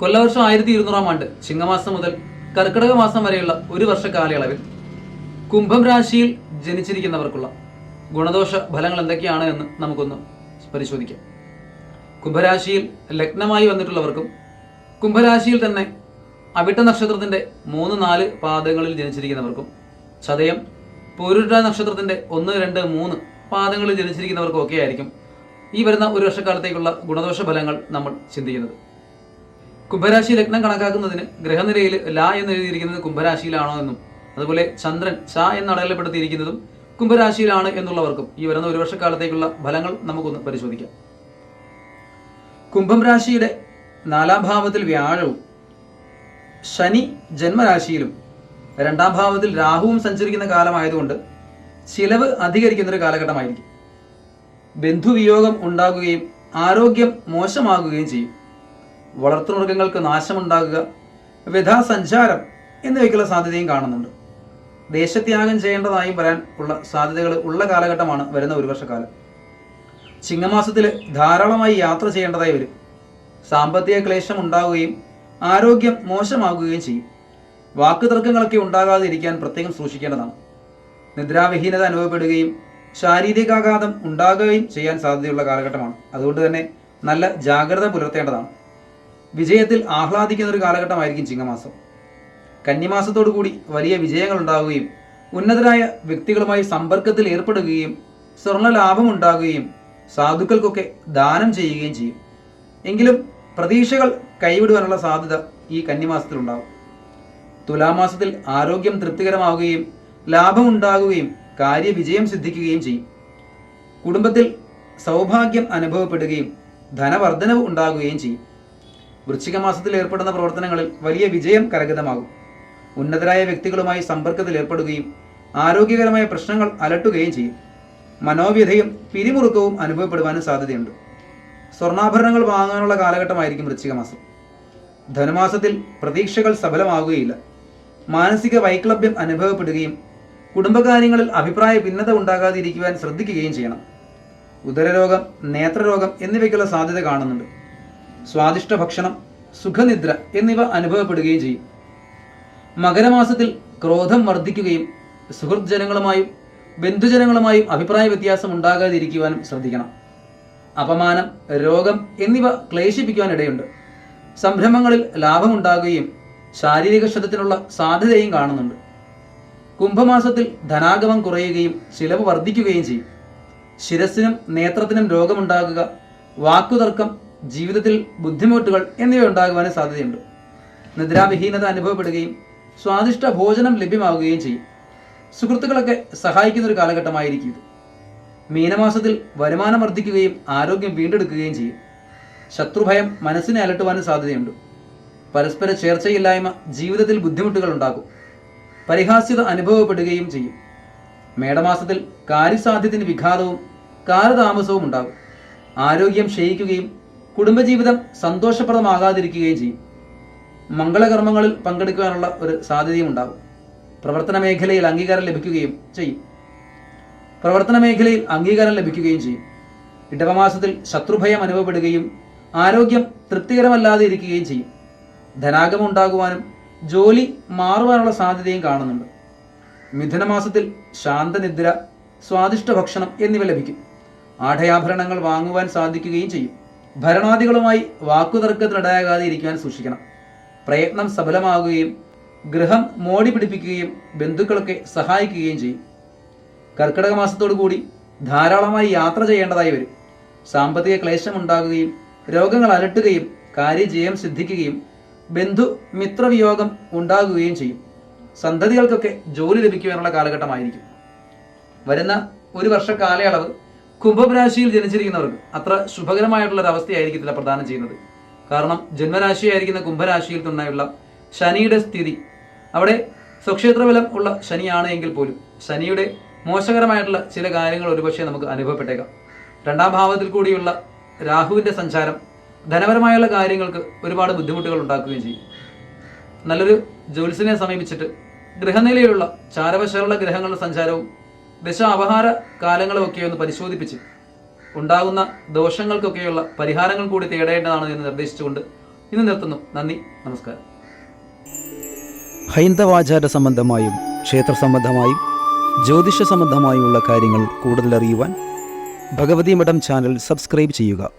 കൊല്ലവർഷം ആയിരത്തി ഇരുന്നൂറാം ആണ്ട് ചിങ്ങമാസം മുതൽ കർക്കിടക മാസം വരെയുള്ള ഒരു വർഷ കാലയളവിൽ കുംഭം രാശിയിൽ ജനിച്ചിരിക്കുന്നവർക്കുള്ള ഗുണദോഷ ഫലങ്ങൾ എന്തൊക്കെയാണ് എന്ന് നമുക്കൊന്ന് പരിശോധിക്കാം. കുംഭരാശിയിൽ ലഗ്നമായി വന്നിട്ടുള്ളവർക്കും കുംഭരാശിയിൽ തന്നെ അവിട്ട നക്ഷത്രത്തിന്റെ മൂന്ന് നാല് പാദങ്ങളിൽ ജനിച്ചിരിക്കുന്നവർക്കും ചതയം പൂരുട നക്ഷത്രത്തിന്റെ ഒന്ന് രണ്ട് മൂന്ന് പാദങ്ങളിൽ ജനിച്ചിരിക്കുന്നവർക്കും ഒക്കെ ആയിരിക്കും ഈ വരുന്ന ഒരു വർഷക്കാലത്തേക്കുള്ള ഗുണദോഷ ഫലങ്ങൾ നമ്മൾ ചിന്തിക്കുന്നത്. കുംഭരാശി ലഗ്നം കണക്കാക്കുന്നതിന് ഗ്രഹനിരയിൽ ല എന്ന് എഴുതിയിരിക്കുന്നത് കുംഭരാശിയിലാണോ എന്നും അതുപോലെ ചന്ദ്രൻ ച എന്ന് അടയാളപ്പെടുത്തിയിരിക്കുന്നതും കുംഭരാശിയിലാണ് എന്നുള്ളവർക്കും ഈ വരുന്ന ഒരു വർഷക്കാലത്തേക്കുള്ള ഫലങ്ങൾ നമുക്കൊന്ന് പരിശോധിക്കാം. കുംഭം രാശിയുടെ നാലാം ഭാവത്തിൽ വ്യാഴവും ശനി ജന്മരാശിയിലും രണ്ടാം ഭാവത്തിൽ രാഹുവും സഞ്ചരിക്കുന്ന കാലമായതുകൊണ്ട് ചിലവ് അധികരിക്കുന്ന ഒരു കാലഘട്ടമായിരിക്കും. ബന്ധുവിയോഗം ഉണ്ടാകുകയും ആരോഗ്യം മോശമാകുകയും ചെയ്യും. വളർത്തുമൃഗങ്ങൾക്ക് നാശമുണ്ടാകുക വ്യഥാസഞ്ചാരം എന്നിവയ്ക്കുള്ള സാധ്യതയും കാണുന്നുണ്ട്. ദേശത്യാഗം ചെയ്യേണ്ടതായും വരാൻ ഉള്ള സാധ്യതകൾ ഉള്ള കാലഘട്ടമാണ് വരുന്ന ഒരു വർഷക്കാലം. ചിങ്ങമാസത്തിൽ ധാരാളമായി യാത്ര ചെയ്യേണ്ടതായി വരും. സാമ്പത്തിക ക്ലേശം ഉണ്ടാവുകയും ആരോഗ്യം മോശമാകുകയും ചെയ്യും. വാക്കു തർക്കങ്ങളൊക്കെ ഉണ്ടാകാതിരിക്കാൻ പ്രത്യേകം സൂക്ഷിക്കേണ്ടതാണ്. നിദ്രാവിഹീനത അനുഭവപ്പെടുകയും ശാരീരികാഘാതം ഉണ്ടാകുകയും ചെയ്യാൻ സാധ്യതയുള്ള കാലഘട്ടമാണ്. അതുകൊണ്ട് തന്നെ നല്ല ജാഗ്രത പുലർത്തേണ്ടതാണ്. വിജയത്തിൽ ആഹ്ലാദിക്കുന്ന ഒരു കാലഘട്ടമായിരിക്കും ചിങ്ങമാസം. കന്നിമാസത്തോടു കൂടി വലിയ വിജയങ്ങൾ ഉണ്ടാവുകയും ഉന്നതരായ വ്യക്തികളുമായി സമ്പർക്കത്തിൽ ഏർപ്പെടുകയും സ്വർണ ലാഭം ഉണ്ടാകുകയും സാധുക്കൾക്കൊക്കെ ദാനം ചെയ്യുകയും ചെയ്യും. എങ്കിലും പ്രതീക്ഷകൾ കൈവിടുവാനുള്ള സാധ്യത ഈ കന്നിമാസത്തിലുണ്ടാകും തുലാമാസത്തിൽ ആരോഗ്യം തൃപ്തികരമാവുകയും ലാഭം ഉണ്ടാകുകയും കാര്യവിജയം സിദ്ധിക്കുകയും ചെയ്യും. കുടുംബത്തിൽ സൗഭാഗ്യം അനുഭവപ്പെടുകയും ധനവർദ്ധനവ് ഉണ്ടാകുകയും ചെയ്യും. വൃശ്ചിക മാസത്തിൽ ഏർപ്പെടുന്ന പ്രവർത്തനങ്ങളിൽ വലിയ വിജയം കരഗതമാകും. ഉന്നതരായ വ്യക്തികളുമായി സമ്പർക്കത്തിൽ ഏർപ്പെടുകയും ആരോഗ്യകരമായ പ്രശ്നങ്ങൾ അലട്ടുകയും ചെയ്യും. മനോവ്യഥയും പിരിമുറുക്കവും അനുഭവപ്പെടുവാനും സാധ്യതയുണ്ട്. സ്വർണാഭരണങ്ങൾ വാങ്ങാനുള്ള കാലഘട്ടമായിരിക്കും വൃശ്ചിക മാസം ധനുമാസത്തിൽ പ്രതീക്ഷകൾ സഫലമാവുകയില്ല. മാനസിക വൈക്ലഭ്യം അനുഭവപ്പെടുകയും കുടുംബകാര്യങ്ങളിൽ അഭിപ്രായ ഭിന്നത ഉണ്ടാകാതിരിക്കുവാൻ ശ്രദ്ധിക്കുകയും ചെയ്യണം. ഉദരരോഗം നേത്രരോഗം എന്നിവയ്ക്കുള്ള സാധ്യത കാണുന്നുണ്ട്. സ്വാദിഷ്ട ഭക്ഷണം സുഖനിദ്ര എന്നിവ അനുഭവപ്പെടുകയും ചെയ്യും. മകരമാസത്തിൽ ക്രോധം വർദ്ധിക്കുകയും സുഹൃത് ജനങ്ങളുമായും ബന്ധുജനങ്ങളുമായും അഭിപ്രായ വ്യത്യാസം ഉണ്ടാകാതിരിക്കുവാനും ശ്രദ്ധിക്കണം. അപമാനം രോഗം എന്നിവ ക്ലേശിപ്പിക്കുവാൻ ഇടയുണ്ട് സംരംഭങ്ങളിൽ ലാഭമുണ്ടാകുകയും ശാരീരിക ക്ഷതത്തിനുള്ള സാധ്യതയും കാണുന്നുണ്ട്. കുംഭമാസത്തിൽ ധനാഗമം കുറയുകയും ചിലവ് വർദ്ധിക്കുകയും ചെയ്യും. ശിരസിനും നേത്രത്തിനും രോഗമുണ്ടാകുക വാക്കുതർക്കം ജീവിതത്തിൽ ബുദ്ധിമുട്ടുകൾ എന്നിവ ഉണ്ടാകുവാനും സാധ്യതയുണ്ട്. നിദ്രാവിഹീനത അനുഭവപ്പെടുകയും സ്വാദിഷ്ട ഭോജനം ലഭ്യമാവുകയും ചെയ്യും. സുഹൃത്തുക്കളൊക്കെ സഹായിക്കുന്ന ഒരു കാലഘട്ടമായിരിക്കും ഇത്. മീനമാസത്തിൽ വരുമാനം വർദ്ധിക്കുകയും ആരോഗ്യം വീണ്ടെടുക്കുകയും ചെയ്യും. ശത്രുഭയം മനസ്സിനെ അലട്ടുവാനും സാധ്യതയുണ്ട്. പരസ്പര ചേർച്ചയില്ലായ്മ ജീവിതത്തിൽ ബുദ്ധിമുട്ടുകൾ ഉണ്ടാക്കും പരിഹാസ്യത അനുഭവപ്പെടുകയും ചെയ്യും. മേടമാസത്തിൽ കാര്യസാധ്യത്തിന് വിഘാതവും കാലതാമസവും ഉണ്ടാകും. ആരോഗ്യം ക്ഷയിക്കുകയും കുടുംബജീവിതം സന്തോഷപ്രദമാകാതിരിക്കുകയും ചെയ്യും. മംഗളകർമ്മങ്ങളിൽ പങ്കെടുക്കുവാനുള്ള ഒരു സാധ്യതയും ഉണ്ടാകും പ്രവർത്തന മേഖലയിൽ അംഗീകാരം ലഭിക്കുകയും ചെയ്യും. പ്രവർത്തന മേഖലയിൽ അംഗീകാരം ലഭിക്കുകയും ചെയ്യും. ഇടവമാസത്തിൽ ശത്രുഭയം അനുഭവപ്പെടുകയും ആരോഗ്യം തൃപ്തികരമല്ലാതെ ഇരിക്കുകയും ചെയ്യും. ധനാഗമം ഉണ്ടാകുവാനും ജോലി മാറുവാനുള്ള സാധ്യതയും കാണുന്നുണ്ട്. മിഥുനമാസത്തിൽ ശാന്തനിദ്ര സ്വാദിഷ്ട ഭക്ഷണം എന്നിവ ലഭിക്കും. ആഠയാഭരണങ്ങൾ വാങ്ങുവാൻ സാധിക്കുകയും ചെയ്യും. ഭരണാധികളുമായി വാക്കുതർക്കത്തിനിടയാകാതെ ഇരിക്കുവാൻ സൂക്ഷിക്കണം. പ്രയത്നം സഫലമാകുകയും ഗൃഹം മോടി പിടിപ്പിക്കുകയും ബന്ധുക്കളൊക്കെ സഹായിക്കുകയും ചെയ്യും. കർക്കിടക മാസത്തോടു കൂടി ധാരാളമായി യാത്ര ചെയ്യേണ്ടതായി വരും. സാമ്പത്തിക ക്ലേശം ഉണ്ടാകുകയും രോഗങ്ങൾ അലട്ടുകയും കാര്യജയം സിദ്ധിക്കുകയും ബന്ധു മിത്രവിയോഗം ഉണ്ടാകുകയും ചെയ്യും. സന്തതികൾക്കൊക്കെ ജോലി ലഭിക്കുവാനുള്ള കാലഘട്ടമായിരിക്കും. വരുന്ന ഒരു വർഷ കാലയളവ് കുംഭം രാശിയിൽ ജനിച്ചിരിക്കുന്നവർക്ക് അത്ര ശുഭകരമായിട്ടുള്ള ഒരു അവസ്ഥയായിരിക്കത്തില്ല പ്രധാനം ചെയ്യുന്നത്. കാരണം ജന്മരാശിയായിരിക്കുന്ന കുംഭരാശിയിൽ നിന്നുള്ള ശനിയുടെ സ്ഥിതി. അവിടെ സ്വക്ഷേത്ര ബലം ഉള്ള ശനിയാണ് എങ്കിൽ പോലും ശനിയുടെ മോശകരമായിട്ടുള്ള ചില കാര്യങ്ങൾ ഒരുപക്ഷെ നമുക്ക് അനുഭവപ്പെട്ടേക്കാം. രണ്ടാം ഭാവത്തിൽ കൂടിയുള്ള രാഹുവിന്റെ സഞ്ചാരം ധനപരമായുള്ള കാര്യങ്ങൾക്ക് ഒരുപാട് ബുദ്ധിമുട്ടുകൾ ഉണ്ടാക്കുകയും ചെയ്യും. നല്ലൊരു ജ്യോത്സ്യനെ സമീപിച്ചിട്ട് ഗൃഹനിലയിലുള്ള ചാരവശമുള്ള ഗ്രഹങ്ങളുടെ സഞ്ചാരവും ദശ കാലങ്ങളുമൊക്കെ ഒന്ന് പരിശോധിപ്പിച്ച് ഉണ്ടാകുന്ന ദോഷങ്ങൾക്കൊക്കെയുള്ള പരിഹാരങ്ങൾ കൂടി തേടേണ്ടതാണ് എന്ന് നിർദ്ദേശിച്ചുകൊണ്ട് ഇന്ന് നിർത്തുന്നു. നന്ദി. നമസ്കാരം. ഹൈന്ദവാചാര സംബന്ധമായും ക്ഷേത്ര സംബന്ധമായും ജ്യോതിഷ സംബന്ധമായുമുള്ള കാര്യങ്ങൾ കൂടുതൽ അറിയുവാൻ ഭഗവതി മഠം ചാനൽ സബ്സ്ക്രൈബ് ചെയ്യുക.